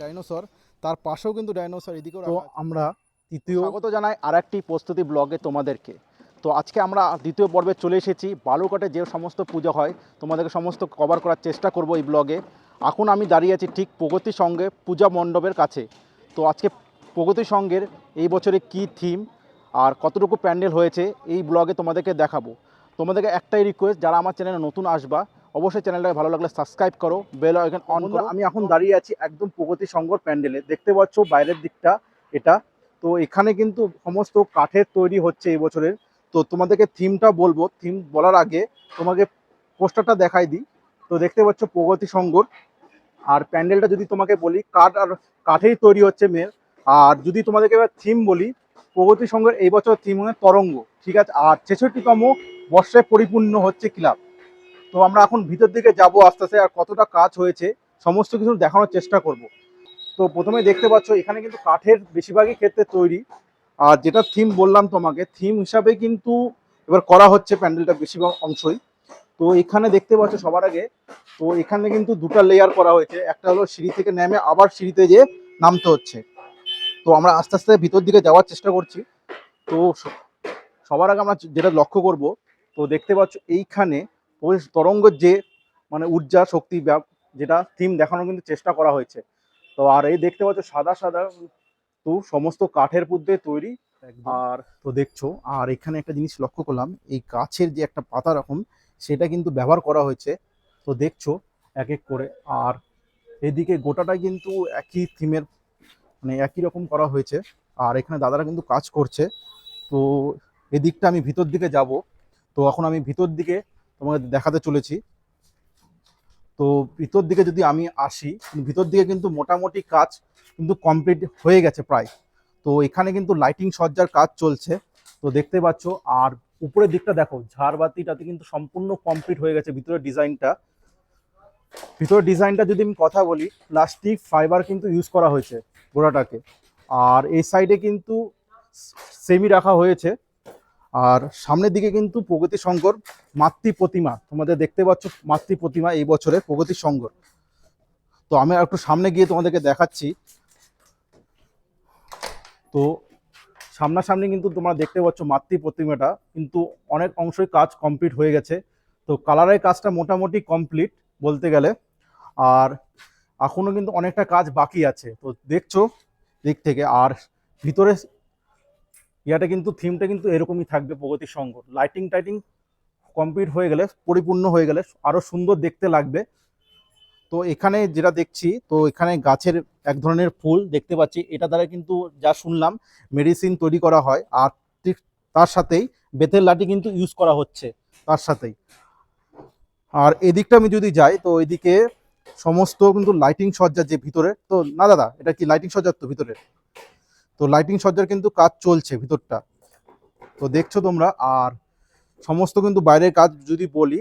Dinosaur তার পাশেও কিন্তু ডাইনোসর এদিকেও তো আমরা তৃতীয় স্বাগত জানাই আর একটি প্রস্তুতি ব্লগে তোমাদেরকে। তো আজকে আমরা দ্বিতীয় পর্বে চলে এসেছি। বালুঘাটে যে সমস্ত পুজো হয় তোমাদেরকে সমস্ত কভার করার চেষ্টা করব এই ব্লগে। এখন আমি দাঁড়িয়ে আছি ঠিক প্রগতি সঙ্গে পূজা মণ্ডপের কাছে। তো আজকে প্রগতি সঙ্গের এই বছরে কি থিম আর কতটুকু প্যান্ডেল হয়েছে এই ব্লগে তোমাদেরকে দেখাবো। তোমাদেরকে একটাই রিকোয়েস্ট যারা আমার চ্যানেলে নতুন আসবা অবশ্যই চ্যানেলটাকে ভালো লাগলে সাবস্ক্রাইব করো বেল আইকন অন করো। আমি এখন দাঁড়িয়ে আছি একদম প্রগতি সংঘর প্যান্ডেলে। দেখতে পাচ্ছ বাইরের দিকটা এটা। তো এখানে কিন্তু সমস্ত কাঠের তৈরি হচ্ছে এই বছরের। তো তোমাদেরকে থিমটা বলব। থিম বলার আগে তোমাকে পোস্টারটা দেখাই দিই। তো দেখতে পাচ্ছ প্রগতি সংঘর। আর প্যান্ডেলটা যদি তোমাকে বলি কাঠ আর কাঠেই তৈরি হচ্ছে মেয়ের। আর যদি তোমাদেরকে এবার থিম বলি প্রগতি সংঘের এই বছর থিম হচ্ছে তরঙ্গ ঠিক আছে? আর ছেষট্টিতম বর্ষে পরিপূর্ণ হচ্ছে ক্লাব। তো আমরা এখন ভিতর দিকে যাব, আস্তে আস্তে আর কতটা কাজ হয়েছে, সমস্ত কিছু দেখানোর চেষ্টা করব। তো প্রথমে দেখতে পাচ্ছ, এখানে কিন্তু কাঠের বেশিরভাগই ক্ষেত্রে তৈরি। আর যেটা থিম বললাম তোমাকে থিম হিসাবে কিন্তু এবার করা হচ্ছে প্যান্ডেলটা বেশিরভাগ অংশই। তো এখানে দেখতে পাচ্ছ সবার আগে, তো এখানে কিন্তু দুটো লেয়ার করা হয়েছে। একটা হলো সিঁড়ি থেকে নেমে আবার সিঁড়িতে যেয়ে নামতে হচ্ছে। তো আমরা আস্তে আস্তে ভিতর দিকে যাওয়ার চেষ্টা করছি। তো সবার আগে আমরা যেটা লক্ষ্য করব, তো দেখতে পাচ্ছ এইখানে ওই তরঙ্গের যে মানে ঊর্জা শক্তি ব্যাপ- যেটা থিম দেখানোর কিন্তু চেষ্টা করা হয়েছে। তো আর এই দেখতে পাচ্ছ সাদা সাদা তো সমস্ত কাঠের পুদ্দে তৈরি। আর তো দেখছ আর এখানে একটা জিনিস লক্ষ্য করলাম এই গাছের যে একটা পাতা রকম সেটা কিন্তু ব্যবহার করা হয়েছে। তো দেখছ এক এক করে। আর এদিকে গোটাটা কিন্তু একই থিমের মানে একই রকম করা হয়েছে। আর এখানে দাদারা কিন্তু কাজ করছে। তো এদিকটা আমি ভিতর দিকে যাব। তো এখন আমি ভিতর দিকে তোমাকে দেখাতে চলেছি। তো ভিতর দিকে যদি আমি আসি ভিতর দিকে কিন্তু মোটামুটি কাজ কিন্তু কমপ্লিট হয়ে গেছে প্রায়। তো এখানে কিন্তু লাইটিং সজ্জার কাজ চলছে। তো দেখতে পাচ্ছ, আর উপরের দিকটা দেখো, ঝাড়বাতিটাতে কিন্তু সম্পূর্ণ কমপ্লিট হয়ে গেছে ভিতরের ডিজাইনটা। ভিতরের ডিজাইনটা যদি আমি কথা বলি প্লাস্টিক ফাইবার কিন্তু ইউজ করা হয়েছে গোড়াটাকে। আর এই সাইডে কিন্তু সেমি রাখা হয়েছে। আর সামনের দিকে কিন্তু প্রগতি শঙ্কর মাতৃ প্রতিমা, তোমাদের দেখতে পাচ্ছ মাতৃ প্রতিমা এই বছরে প্রগতি শঙ্কর তো আমি একটু সামনে গিয়ে তোমাদেরকে দেখাচ্ছি। তো সামনাসামনি কিন্তু তোমরা দেখতে পাচ্ছ মাতৃ প্রতিমাটা, কিন্তু অনেক অংশই কাজ কমপ্লিট হয়ে গেছে। তো কালারের কাজটা মোটামুটি কমপ্লিট বলতে গেলে। আর এখনও কিন্তু অনেকটা কাজ বাকি আছে। তো দেখছ দিক থেকে, আর ভিতরে ইয়াটা কিন্তু থিমটা কিন্তু এরকমই থাকবে প্রগতির সঙ্গ। লাইটিং টাইটিং কমপ্লিট হয়ে গেলে, পরিপূর্ণ হয়ে গেলে আরও সুন্দর দেখতে লাগবে। তো এখানে যেটা দেখছি, তো এখানে গাছের এক ধরনের ফুল দেখতে পাচ্ছি। এটা দ্বারা কিন্তু যা শুনলাম মেডিসিন তৈরি করা হয় আর তার সাথেই বেতের লাঠি কিন্তু ইউজ করা হচ্ছে তার সাথেই। আর এদিকটা আমি যদি যাই, তো এদিকে সমস্ত কিন্তু লাইটিং সজ্জার যে ভিতরে, তো না দাদা, এটা কি লাইটিং সজ্জার তো ভিতরে? তো লাইটিং সজ্জার কিন্তু কাজ চলছে ভিতরটা। তো দেখছ তোমরা, আর সমস্ত কিন্তু বাইরের কাজ যদি বলি,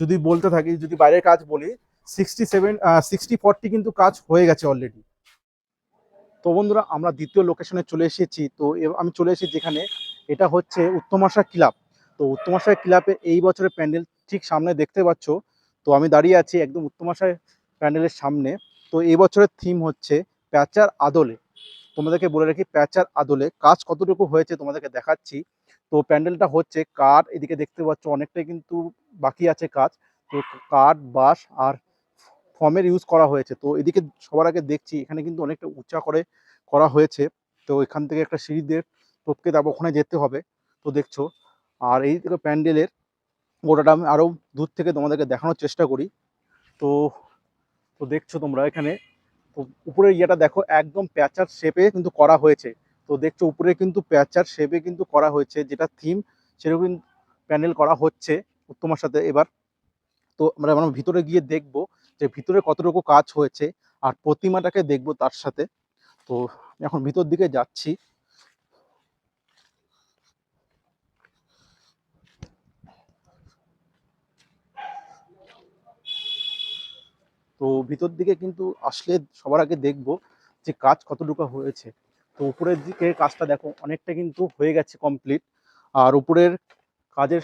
যদি বলতে থাকি, যদি বাইরের কাজ বলি সিক্সটি সেভেন সিক্সটি ফর্টি কিন্তু কাজ হয়ে গেছে অলরেডি তো বন্ধুরা, আমরা দ্বিতীয় লোকেশনে চলে এসেছি। তো আমি চলে এসেছি যেখানে, এটা হচ্ছে উত্তমাশা ক্লাব। তো উত্তমাশা ক্লাবে এই বছরের প্যান্ডেল ঠিক সামনে দেখতে পাচ্ছ। তো আমি দাঁড়িয়ে আছি একদম উত্তমাশায় প্যান্ডেলের সামনে। তো এই বছরের থিম হচ্ছে প্যাচার আদলে। তোমাদেরকে বলে রাখি, প্যাচার আদলে কাজ কতটুকু হয়েছে তোমাদেরকে দেখাচ্ছি। তো প্যান্ডেলটা হচ্ছে কাঠ, এদিকে দেখতে পাচ্ছ অনেকটাই কিন্তু বাকি আছে কাজ। তো কাঠ, বাঁশ আর ফর্মের ইউজ করা হয়েছে। তো এদিকে সবার আগে দেখছি, এখানে কিন্তু অনেকটা উঁচা করে করা হয়েছে। তো এখান থেকে একটা সিঁড়ি দিয়ে টপকে তারপর ওখানে যেতে হবে, তো দেখছ। আর এই থেকে প্যান্ডেলের গোটাটা আমি আরও দূর থেকে তোমাদেরকে দেখানোর চেষ্টা করি। তো তো দেখছ তোমরা এখানে তো উপরের ইয়েটা দেখো, একদম প্যাচার শেপে কিন্তু করা হয়েছে। তো দেখছ উপরে কিন্তু প্যাচার শেপে কিন্তু করা হয়েছে, যেটা থিম সেরকম প্যানেল করা হচ্ছে উত্তমার সাথে এবার। তো আমরা আমরা ভিতরে গিয়ে দেখব যে ভিতরে কতটুকু কাজ হয়েছে, আর প্রতিমাটাকে দেখব তার সাথে। তো এখন ভিতর দিকে যাচ্ছি। তো ভিতর দিকে কিন্তু আসলে সবার আগে দেখব যে কাজ কতটুকু হয়েছে। তো উপরের দিকে কাজটা দেখো, অনেকটা কিন্তু হয়ে গেছে কমপ্লিট আর উপরের কাজের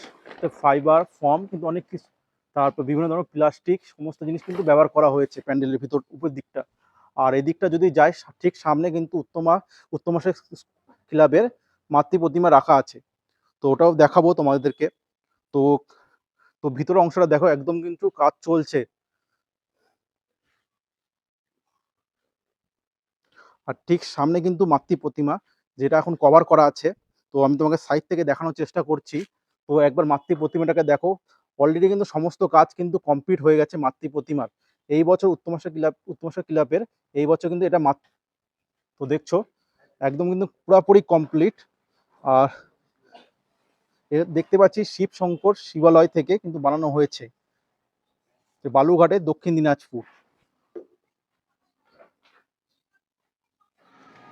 ফাইবার ফর্ম কিন্তু অনেক কিছু। তারপর বিভিন্ন ধরনের প্লাস্টিক সমস্ত জিনিস কিন্তু ব্যবহার করা হয়েছে প্যান্ডেলের ভিতর, উপর দিকটা। আর এদিকটা যদি যায় ঠিক সামনে কিন্তু উত্তমা উত্তমা শেখ ক্লাবের মাতৃ প্রতিমা রাখা আছে। তো ওটাও দেখাবো তোমাদেরকে। তো তো ভিতরের অংশটা দেখো, একদম কিন্তু কাজ চলছে। আর ঠিক সামনে কিন্তু মাতৃ প্রতিমা, যেটা এখন কভার করা আছে। তো আমি তোমাকে সাইড থেকে দেখানোর চেষ্টা করছি। তো একবার মাতৃ প্রতিমাটাকে দেখো। অলরেডি কিন্তু সমস্ত কাজ কিন্তু কমপ্লিট হয়ে গেছে মাতৃ প্রতিমার। এই বছর উত্তমাশা ক্লাব, উত্তমাশা ক্লাবের, এই বছর কিন্তু এটা মাত তো দেখছ? একদম কিন্তু পুরোপুরি কমপ্লিট আর দেখতে পাচ্ছি শিব শঙ্কর শিবালয় থেকে কিন্তু বানানো হয়েছে। বালুঘাটে দক্ষিণ দিনাজপুর।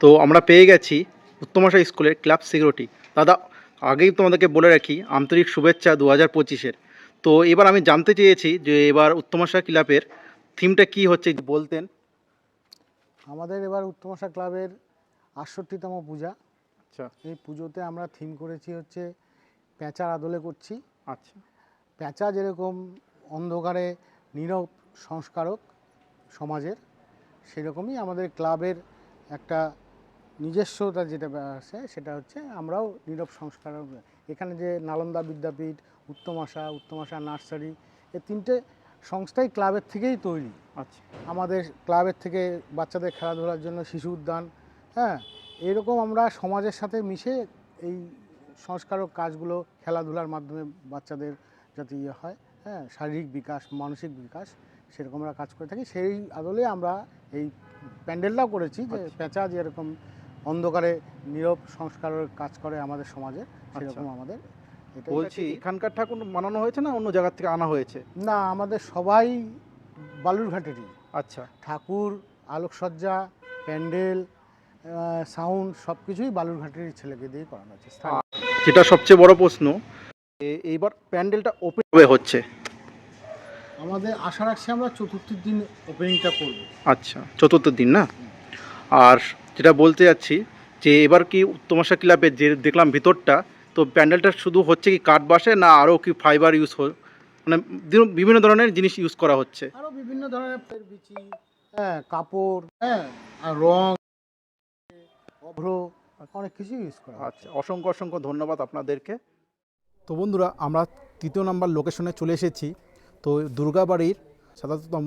তো আমরা পেয়ে গেছি উত্তমাশা স্কুলের ক্লাব সিকিউরিটি। দাদা আগেই তোমাদেরকে বলে রাখি আন্তরিক শুভেচ্ছা দু হাজার পঁচিশের। তো এবার আমি জানতে চেয়েছি যে এবার উত্তমাশা ক্লাবের থিমটা কি হচ্ছে বলতেন। আমাদের এবার উত্তমাশা ক্লাবের আটষট্টিতম পূজা। আচ্ছা। এই পুজোতে আমরা থিম করেছি হচ্ছে পেঁচার আদলে করছি। আচ্ছা। প্যাঁচা যেরকম অন্ধকারে নীরব সংস্কারক সমাজের সেরকমই আমাদের ক্লাবের একটা নিজস্বতা যেটা আছে সেটা হচ্ছে আমরাও নীরব সংস্কার এখানে যে নালন্দা বিদ্যাপীঠ উত্তম আশা উত্তম আশা নার্সারি এই তিনটে সংস্থাই ক্লাবের থেকেই তৈরি। আচ্ছা। আমাদের ক্লাবের থেকে বাচ্চাদের খেলাধুলার জন্য শিশু উদ্যান হ্যাঁ? এরকম আমরা সমাজের সাথে মিশে এই সংস্কারক কাজগুলো খেলাধুলার মাধ্যমে বাচ্চাদের যাতে ইয়ে হয় হ্যাঁ? শারীরিক বিকাশ মানসিক বিকাশ সেরকম আমরা কাজ করে থাকি। সেই আদলে আমরা এই প্যান্ডেলটাও করেছি যে আচ্ছা। পেঁচা যেরকম অন্ধকারে নীরব সংস্কারের কাজ করে আমাদের সমাজে সেরকম আমাদের। বলছি এখানকার ঠাকুর বানানো হয়েছে না অন্য জায়গা থেকে আনা হয়েছে? না আমাদের সবাই বালুরঘাটেরই। আচ্ছা। ঠাকুর আলোকসজ্জা প্যান্ডেল সাউন্ড সব কিছুই বালুরঘাটের ছেলেকে দিয়ে করানো হচ্ছে যেটা সবচেয়ে বড় প্রশ্ন। এইবার প্যান্ডেলটা ওপেন হবে হচ্ছে? আমাদের আশা রাখছি আমরা চতুর্থীর দিন ওপেনিংটা করব। আচ্ছা চতুর্থ দিন না? আর যেটা বলতে যাচ্ছি যে এবার কি উত্তমাশা ক্লাবের যে দেখলাম ভিতরটা তো প্যান্ডেলটা শুধু হচ্ছে কি কাঠ বাসে না আরও কি ফাইবার ইউজ মানে বিভিন্ন ধরনের জিনিস ইউজ করা হচ্ছে। আরও বিভিন্ন ধরনের বিচি হ্যাঁ কাপড় হ্যাঁ আর রং অভ্র অনেক কিছু ইউজ করা আচ্ছা অসংখ্য অসংখ্য ধন্যবাদ আপনাদেরকে। তো বন্ধুরা আমরা তৃতীয় নাম্বার লোকেশনে চলে এসেছি। তো দুর্গাবাড়ির সাতাত্তম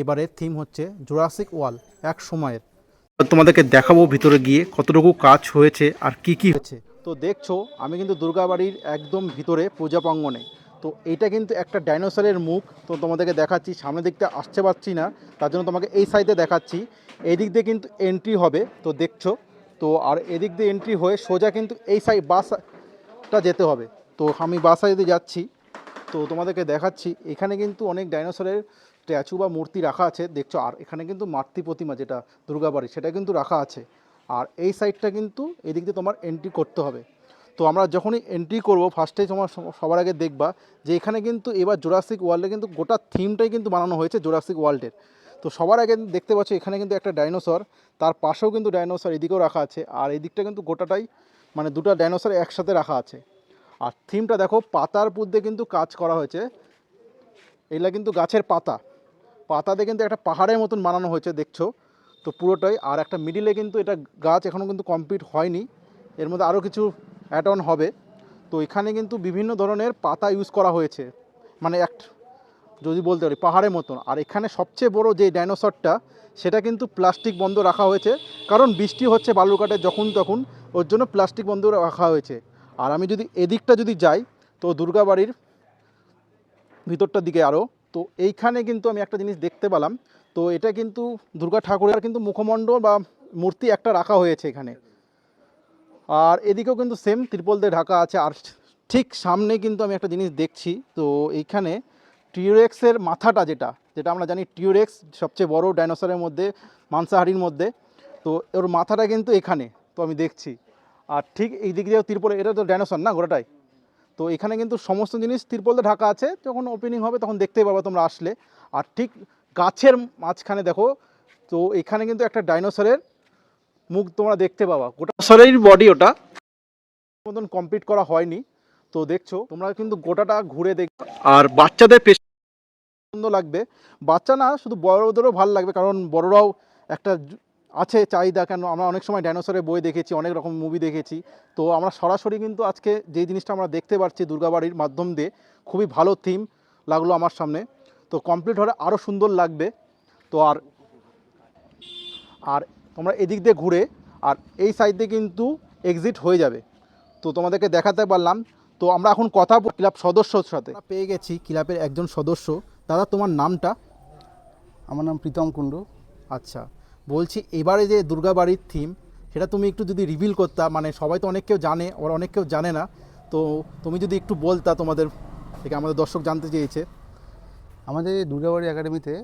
এবারের থিম হচ্ছে জোরাসিক ওয়াল এক সময়ের। তোমাদেরকে দেখাবো ভিতরে গিয়ে কতটুকু কাজ হয়েছে আর কি কি হয়েছে। তো দেখছ, আমি কিন্তু দুর্গাবাড়ির একদম ভিতরে পূজা প্রাঙ্গণে। তো এইটা কিন্তু একটা ডাইনোসরের মুখ, তো তোমাদেরকে দেখাচ্ছি, সামনের দিকটা আসতে পারছি না, তার জন্য তোমাকে এই সাইডে দেখাচ্ছি। এই দিক দিয়ে কিন্তু এন্ট্রি হবে, তো দেখছ। তো আর এদিক দিয়ে এন্ট্রি হয়ে সোজা কিন্তু এই সাইড বাসটা যেতে হবে। তো আমি বাস সাইডে যাচ্ছি। তো তোমাদেরকে দেখাচ্ছি, এখানে কিন্তু অনেক ডাইনোসরের স্ট্যাচু বা মূর্তি রাখা আছে, দেখছ, আর এখানে কিন্তু মাতৃ প্রতিমা যেটা দুর্গাবাড়ি সেটা কিন্তু রাখা আছে। আর এই সাইডটা কিন্তু এদিক দিয়ে তোমার এন্ট্রি করতে হবে। তো আমরা যখনই এন্ট্রি করব ফার্স্টে তোমার সবার আগে দেখবা যে এখানে কিন্তু এবার জোরাসিক ওয়ার্ল্ডে কিন্তু গোটা থিমটাই কিন্তু বানানো হয়েছে জোরাসিক ওয়ার্ল্ডের তো সবার আগে দেখতে পাচ্ছ, এখানে কিন্তু একটা ডাইনোসর তার পাশেও কিন্তু ডাইনোসর এদিকেও রাখা আছে, আর এদিকটা কিন্তু গোটাটাই মানে দুটো ডাইনোসর একসাথে রাখা আছে। আর থিমটা দেখো, পাতার মধ্যে কিন্তু কাজ করা হয়েছে। এগুলা কিন্তু গাছের পাতা। পাতাতে কিন্তু একটা পাহাড়ের মতন বানানো হয়েছে, দেখছ? তো পুরোটাই, আর একটা মিডিলে কিন্তু এটা গাছ এখনও কিন্তু কমপ্লিট হয়নি। এর মধ্যে আরও কিছু অ্যাড অন হবে। তো এখানে কিন্তু বিভিন্ন ধরনের পাতা ইউজ করা হয়েছে। মানে এক যদি বলতে পারি, পাহাড়ের মতন। আর এখানে সবচেয়ে বড় যে ডাইনোসরটা সেটা কিন্তু প্লাস্টিক বন্ধ রাখা হয়েছে। কারণ বৃষ্টি হচ্ছে বালুরঘাটে যখন তখন, ওর জন্য প্লাস্টিক বন্ধ রাখা হয়েছে। আর আমি যদি এদিকটা যদি যাই, তো দুর্গাবাড়ির ভিতরটার দিকে আরও তো এইখানে কিন্তু আমি একটা জিনিস দেখতে পেলাম। তো এটা কিন্তু দুর্গা ঠাকুরের কিন্তু মুখমণ্ডল বা মূর্তি একটা রাখা হয়েছে এখানে। আর এদিকেও কিন্তু সেম ত্রিপল দিয়ে ঢাকা আছে। আর ঠিক সামনে কিন্তু আমি একটা জিনিস দেখছি। তো এইখানে টিউরেক্সের মাথাটা যেটা যেটা আমরা জানি টিউরেক্স সবচেয়ে বড় ডাইনোসরের মধ্যে, মাংসাহারির মধ্যে। তো ওর মাথাটা কিন্তু এখানে, তো আমি দেখছি। আর ঠিক এই দিক দিয়েও ত্রিপল, এটা তো ডাইনোসর না গোটাটাই তো এখানে কিন্তু সমস্ত জিনিস তিরপলে ঢাকা আছে। যখন ওপেনিং হবে তখন দেখতেই পাবে তোমরা আসলে। আর ঠিক গাছের মাঝখানে দেখো, তো এখানে কিন্তু একটা ডাইনোসরের মুখ তোমরা দেখতে পাবা। গোটা ডাইনোসরের বডি ওটা। মতন কমপ্লিট করা হয়নি। তো দেখছ, তোমরা কিন্তু গোটাটা ঘুরে দেখবে আর বাচ্চাদের সুন্দর লাগবে। বাচ্চা না, শুধু বড়োদেরও ভালো লাগবে, কারণ বড়রাও একটা আছে চাহিদা কেন? আমরা অনেক সময় ডাইনোসরের বই দেখেছি অনেক রকম মুভি দেখেছি। তো আমরা সরাসরি কিন্তু আজকে যেই জিনিসটা আমরা দেখতে পাচ্ছি দুর্গাবাড়ির মাধ্যম দিয়ে খুবই ভালো থিম লাগল আমার সামনে। তো কমপ্লিট হলে আরও সুন্দর লাগবে। তো আর আর তোমরা এদিক দিয়ে ঘুরে আর এই সাইড দিয়ে কিন্তু এক্সিট হয়ে যাবে। তো তোমাদেরকে দেখাতে পারলাম। তো আমরা এখন কথা বল- ক্লাব সদস্যর সাথে। পেয়ে গেছি ক্লাবের একজন সদস্য। দাদা তোমার নামটা? আমার নাম প্রীতম কুণ্ডু। আচ্ছা। বলছি এবারে যে দুর্গাবাড়ির থিম সেটা তুমি একটু যদি রিভিল করতা মানে সবাই তো অনেক কেউ জানে আবার অনেক কেউ জানে না তো তুমি যদি একটু বলতা তোমাদের থেকে আমাদের দর্শক জানতে চেয়েছে। আমাদের এই দুর্গাবাড়ি একাডেমিতে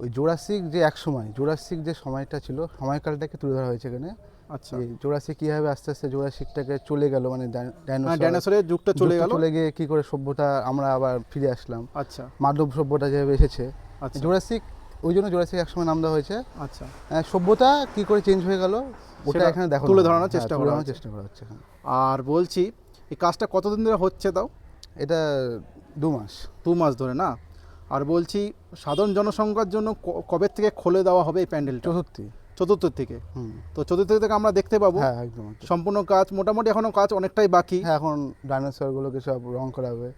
ওই জোরাসিক যে এক সময় জোরাসিক যে সময়টা ছিল সময়কালটাকে তুলে ধরা হয়েছে এখানে। আচ্ছা। জোরাসিক কীভাবে আস্তে আস্তে জোরাসিকটাকে চলে গেল মানে হ্যাঁ ডাইনোসরের যুগটা চলে গেল। চলে গিয়ে কী করে সভ্যতা আমরা আবার ফিরে আসলাম। আচ্ছা। মানব সভ্যতা যেভাবে এসেছে। আচ্ছা। জোরাসিক ওই জন্য জোরাসিক একসময় নাম দেওয়া হয়েছে। আচ্ছা। আহ, সভ্যতা কি করে চেঞ্জ হয়ে গেল ওটা এখানে দেখো তুলে ধরানোর চেষ্টা করা হচ্ছে। চেষ্টা করা হচ্ছে আর বলছি এই কাজটা কতদিন ধরে হচ্ছে তাও? এটা দু মাস। দু মাস ধরে না? আর বলছি সাধারণ জনসংখ্যার জন্য কবে থেকে খুলে দেওয়া হবে এই প্যান্ডেলটা? চতুর্থী। চতুর্থ থেকে? হুম। তো চতুর্থ থেকে আমরা দেখতে পাবো। হ্যাঁ একদম। সম্পূর্ণ কাজ মোটামুটি এখনও কাজ অনেকটাই বাকি। হ্যাঁ এখন ডাইনোসরগুলোকে সব রং করা হবে।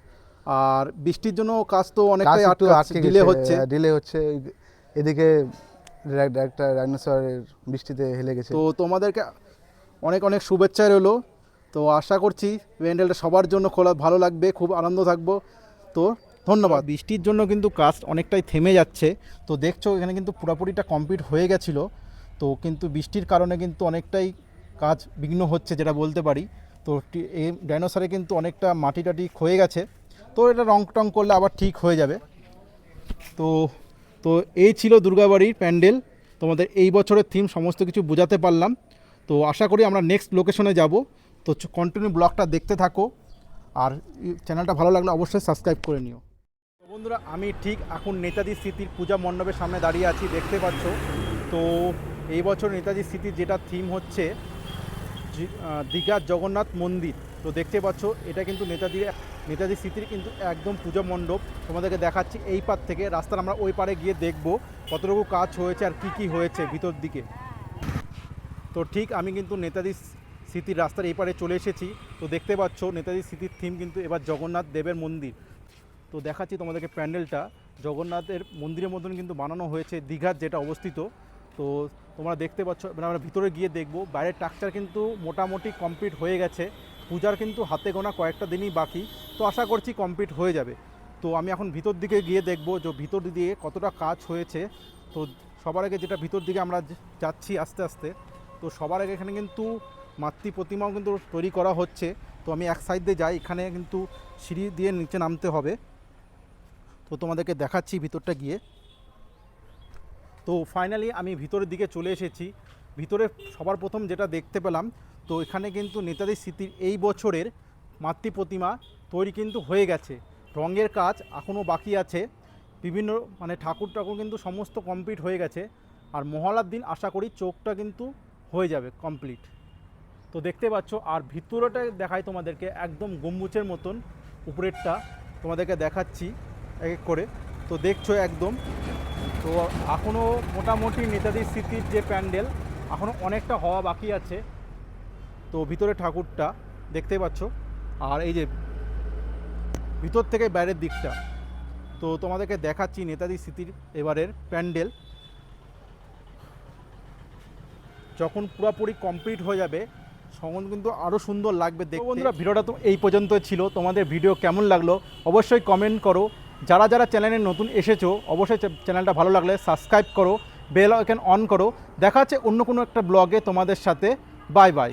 আর বৃষ্টির জন্য কাজ তো অনেকটাই আটকে ডিলে হচ্ছে। ডিলে হচ্ছে। এদিকে একটা ডাইনোসরের বৃষ্টিতে হেলে গেছে। তো তোমাদেরকে অনেক অনেক শুভেচ্ছা রইল। তো আশা করছি প্যান্ডেলটা সবার জন্য খোলা ভালো লাগবে খুব আনন্দ থাকব। তো ধন্যবাদ। বৃষ্টির জন্য কিন্তু কাজ অনেকটাই থেমে যাচ্ছে। তো দেখছ এখানে কিন্তু পুরোপুরিটা কমপ্লিট হয়ে গেছিল। তো কিন্তু বৃষ্টির কারণে কিন্তু অনেকটাই কাজ বিঘ্ন হচ্ছে যেটা বলতে পারি। তো এই ডাইনোসরে কিন্তু অনেকটা মাটি টাটি ক্ষয়ে গেছে। তো এটা রং টং করলে আবার ঠিক হয়ে যাবে। তো তো এই ছিল দুর্গাবাড়ির প্যান্ডেল। তোমাদের এই বছরের থিম সমস্ত কিছু বোঝাতে পারলাম। তো আশা করি আমরা নেক্সট লোকেশনে যাব। তো কন্টিনিউ ব্লগটা দেখতে থাকো। আর চ্যানেলটা ভালো লাগলে অবশ্যই সাবস্ক্রাইব করে নিও। বন্ধুরা, আমি ঠিক এখন নেতাজি স্মৃতির পূজা মণ্ডপের সামনে দাঁড়িয়ে আছি, দেখতে পাচ্ছ। তো এই বছর নেতাজি স্মৃতির যেটা থিম হচ্ছে দীঘার জগন্নাথ মন্দির। তো দেখতে পাচ্ছ, এটা কিন্তু নেতাজি নেতাজি স্মৃতির কিন্তু একদম পূজা মণ্ডপ। তোমাদেরকে দেখাচ্ছি এই পার থেকে। রাস্তার আমরা ওই পারে গিয়ে দেখব কতটুকু কাজ হয়েছে আর কি কি হয়েছে ভিতর দিকে। তো ঠিক আমি কিন্তু নেতাজি স্মৃতির রাস্তার এই পারে চলে এসেছি। তো দেখতে পাচ্ছ, নেতাজি স্মৃতির থিম কিন্তু এবার জগন্নাথ দেবের মন্দির। তো দেখাচ্ছি তোমাদেরকে প্যান্ডেলটা। জগন্নাথের মন্দিরের মতন কিন্তু বানানো হয়েছে, দীঘার যেটা অবস্থিত। তো তোমরা দেখতে পাচ্ছ আমরা ভিতরে গিয়ে দেখব। বাইরের স্ট্রাকচার কিন্তু মোটামুটি কমপ্লিট হয়ে গেছে। পূজার কিন্তু হাতে গোনা কয়েকটা দিনই বাকি, তো আশা করছি কমপ্লিট হয়ে যাবে। তো আমি এখন ভিতর দিকে গিয়ে দেখব যে ভিতর দিয়ে কতটা কাজ হয়েছে। তো সবার আগে যেটা ভিতর দিকে আমরা যাচ্ছি আস্তে আস্তে, তো সবার আগে এখানে কিন্তু মাতৃ প্রতিমাও কিন্তু তৈরি করা হচ্ছে। তো আমি এক সাইড দিয়ে যাই, এখানে কিন্তু সিঁড়ি দিয়ে নিচে নামতে হবে। তো তোমাদেরকে দেখাচ্ছি ভিতরটা গিয়ে। তো ফাইনালি আমি ভিতরের দিকে চলে এসেছি। ভিতরে সবার প্রথম যেটা দেখতে পেলাম তো এখানে কিন্তু নেতাজি স্মৃতির এই বছরের মাতৃ প্রতিমা তৈরি কিন্তু হয়ে গেছে। রঙের কাজ এখনও বাকি আছে। বিভিন্ন মানে ঠাকুর ঠাকুর কিন্তু সমস্ত কমপ্লিট হয়ে গেছে। আর মহালার দিন আশা করি চোখটা কিন্তু হয়ে যাবে কমপ্লিট তো দেখতে পাচ্ছ, আর ভিতরটা দেখাই তোমাদেরকে, একদম গম্বুজের মতন উপরেরটা তোমাদেরকে দেখাচ্ছি এক এক করে। তো দেখছ একদম, তো এখনও মোটামুটি নেতাজি স্মৃতির যে প্যান্ডেল, এখনও অনেকটা হওয়া বাকি আছে। তো ভিতরে ঠাকুরটা দেখতে পাচ্ছ। আর এই যে ভিতর থেকে বাইরের দিকটা, তো তোমাদেরকে দেখাচ্ছি নেতাজি স্মৃতির এবারের প্যান্ডেল। যখন পুরোপুরি কমপ্লিট হয়ে যাবে, তখন কিন্তু আরও সুন্দর লাগবে দেখতে। বন্ধুরা, ভিডিওটা তো এই পর্যন্ত ছিল। তোমাদের ভিডিও কেমন লাগল অবশ্যই কমেন্ট করো। যারা যারা চ্যানেলে নতুন এসেছ, অবশ্যই চ্যানেলটা ভালো লাগলে সাবস্ক্রাইব করো বেল আইকন অন করো। দেখা হচ্ছে অন্য কোনো একটা ব্লগে তোমাদের সাথে। Bye bye